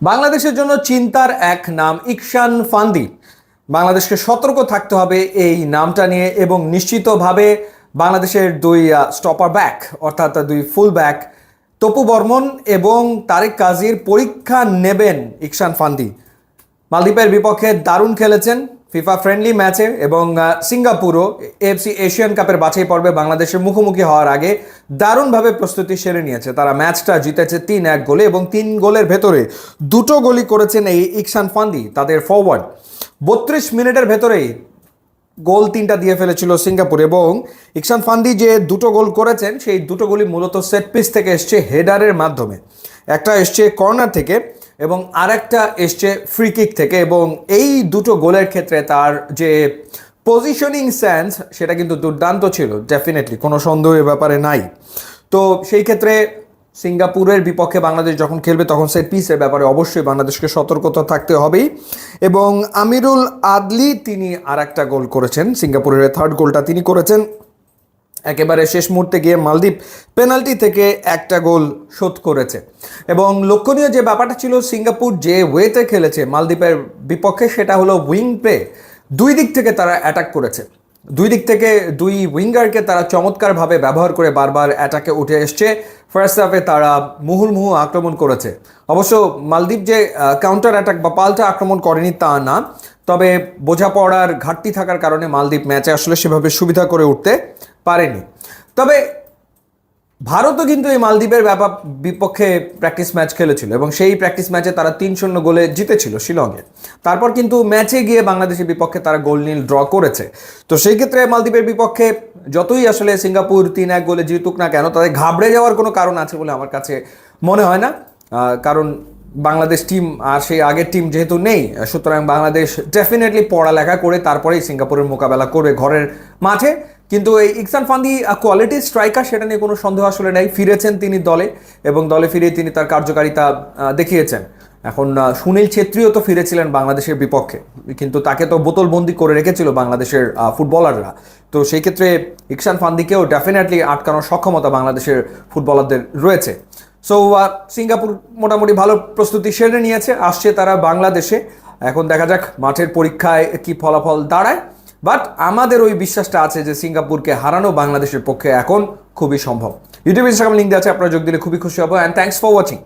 বাংলাদেশের জন্য চিন্তার এক নাম ইকশান ফান্দি। বাংলাদেশকে সতর্ক থাকতে হবে এই নামটা নিয়ে এবং নিশ্চিতভাবে বাংলাদেশের দুই স্টপার ব্যাক অর্থাৎ দুই ফুল ব্যাক তপু বর্মন এবং তারেক কাজীর পরীক্ষা নেবেন ইকশান ফান্দি। মালদ্বীপের বিপক্ষে দারুণ খেলেছেন। ফিফা ফ্রেন্ডলি ম্যাচে এবং সিঙ্গাপুরও এফসি এশিয়ান কাপের বাছাই পর্বে বাংলাদেশের মুখোমুখি হওয়ার আগে দারুণভাবে প্রস্তুতি সেরে নিয়েছে। তারা ম্যাচটা জিতেছে তিন এক গোলে এবং তিন গোলের ভেতরে দুটো গোলই করেছেন এই ইকশান ফান্দি, তাদের ফরওয়ার্ড বত্রিশ মিনিটের ভেতরেই গোল তিনটা দিয়ে ফেলেছিল সিঙ্গাপুর এবং ইকশান ফান্দি যে দুটো গোল করেছেন, সেই দুটো গোলই মূলত সেট পিস থেকে এসছে হেডারের মাধ্যমে। একটা এসছে কর্নার থেকে এবং আরেকটা এসছে ফ্রি কিক থেকে এবং এই দুটো গোলের ক্ষেত্রে তার যে পজিশনিং সেন্স সেটা কিন্তু দুর্দান্ত ছিল ডেফিনেটলি কোনো সন্দেহের ব্যাপারে নাই। তো সেই ক্ষেত্রে সিঙ্গাপুরের বিপক্ষে বাংলাদেশ যখন খেলবে তখন সেট পিসের ব্যাপারে অবশ্যই বাংলাদেশকে সতর্কতা থাকতে হবেই। এবং আমিরুল আদলি তিনি আর একটা গোল করেছেন, সিঙ্গাপুরের থার্ড গোলটা তিনি করেছেন। একেবারে শেষ মুহূর্তে গিয়ে মালদ্বীপ পেনাল্টি থেকে একটা গোল শোধ করেছে। এবং লক্ষণীয় যে ব্যাপারটা ছিল, সিঙ্গাপুর যে ওয়েতে খেলেছে মালদ্বীপের বিপক্ষে, সেটা হলো উইং পে দুই দিক থেকে তারা অ্যাটাক করেছে। দুই দিক থেকে দুই উইঙ্গারকে তারা চমৎকারভাবে ব্যবহার করে বারবার অ্যাটাকে উঠে এসছে। ফার্স্ট হাফে তারা মুহুর্মুহু আক্রমণ করেছে। অবশ্য মালদ্বীপ যে কাউন্টার অ্যাটাক বা পাল্টা আক্রমণ করেনি তা না। তবে বোঝাপড়ার ঘাটতি থাকার কারণে মালদ্বীপ ম্যাচে আসলে সেভাবে সুবিধা করে উঠতে পারেনি। তবে ভারতও কিন্তু এই মালদ্বীপের ব্যাপার বিপক্ষে প্র্যাকটিস ম্যাচ খেলেছিল এবং সেই প্র্যাকটিস ম্যাচে তারা তিন শূন্য গোলে জিতেছিল শিলংয়ে। তারপর কিন্তু ম্যাচে গিয়ে বাংলাদেশের বিপক্ষে তারা গোল নীল ড্র করেছে। তো সেই ক্ষেত্রে মালদ্বীপের বিপক্ষে যতই আসলে সিঙ্গাপুর তিন এক গোলে জিতুক না কেন, তাদের ঘাবড়ে যাওয়ার কোনো কারণ আছে বলে আমার কাছে মনে হয় না। কারণ বাংলাদেশ টিম আর সেই আগের টিম যেহেতু নেই, সুতরাং বাংলাদেশ ডেফিনেটলি পড়ালেখা করে তারপরেই সিঙ্গাপুরের মোকাবেলা করবে ঘরের মাঠে। কিন্তু এই ইকসান ফান্দি কোয়ালিটি স্ট্রাইকার সেটা নিয়ে কোনো সন্দেহ আসলে নেই। ফিরেছেন তিনি দলে এবং দলে ফিরে তিনি তার কার্যকারিতা দেখিয়েছেন। এখন সুনীল ছেত্রীও তো ফিরেছিলেন বাংলাদেশের বিপক্ষে। কিন্তু তাকে তো বোতলবন্দি করে রেখেছিল বাংলাদেশের ফুটবলাররা। তো সেই ক্ষেত্রে ইকসান ফান্দিকেও ডেফিনেটলি আটকানোর সক্ষমতা বাংলাদেশের ফুটবলারদের রয়েছে। সো সিঙ্গাপুর মোটামুটি ভালো প্রস্তুতি সেরে নিয়েছে। আসছে তারা বাংলাদেশে। এখন দেখা যাক মাঠের পরীক্ষায় কি ফলাফল দাঁড়ায়। বাট আমাদের ওই বিশ্বাসটা আছে যে সিঙ্গাপুরকে হারানো বাংলাদেশের পক্ষে এখন খুবই সম্ভব। ইউটিউব ইনস্টাগ্রাম লিঙ্ক আছে, আপনারা যোগ দিলে খুবই খুশি হব অ্যান্ড থ্যাংকস ফর ওয়াচিং